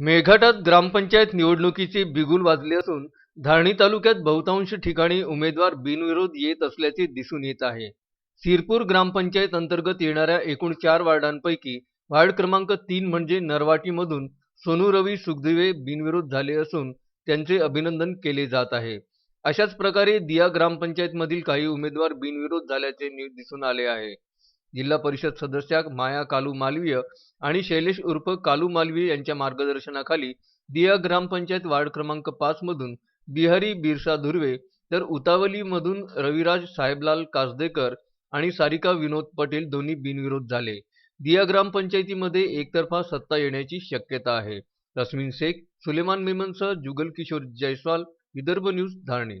मेळघाटात ग्रामपंचायत निवडणुकीचे बिगुल वाजले असून धारणी तालुक्यात बहुतांश ठिकाणी उमेदवार बिनविरोध येत असल्याचे दिसून येत आहे. सिरपूर ग्रामपंचायत अंतर्गत येणाऱ्या एकूण चार वार्डांपैकी वार्ड क्रमांक तीन म्हणजे नरवाटीमधून सोनू रवी सुखदिवे बिनविरोध झाले असून त्यांचे अभिनंदन केले जात आहे. अशाच प्रकारे दिया ग्रामपंचायतमधील काही उमेदवार बिनविरोध झाल्याचे दिसून आले आहे. जिल्हा परिषद सदस्या माया कालू मालवीय आणि शैलेश उर्फ कालू मालवीय यांच्या मार्गदर्शनाखाली दिया ग्रामपंचायत वार्ड क्रमांक पाच मधून बिहारी बिरसा धुर्वे तर उतावलीमधून रविराज साहेबलाल कासदेकर आणि सारिका विनोद पटेल दोन्ही बिनविरोध झाले. दिया ग्रामपंचायतीमध्ये एकतर्फा सत्ता येण्याची शक्यता आहे. तस्मिन शेख सुलेमान मेमनसह जुगल किशोर जयस्वाल विदर्भ न्यूज धारणी.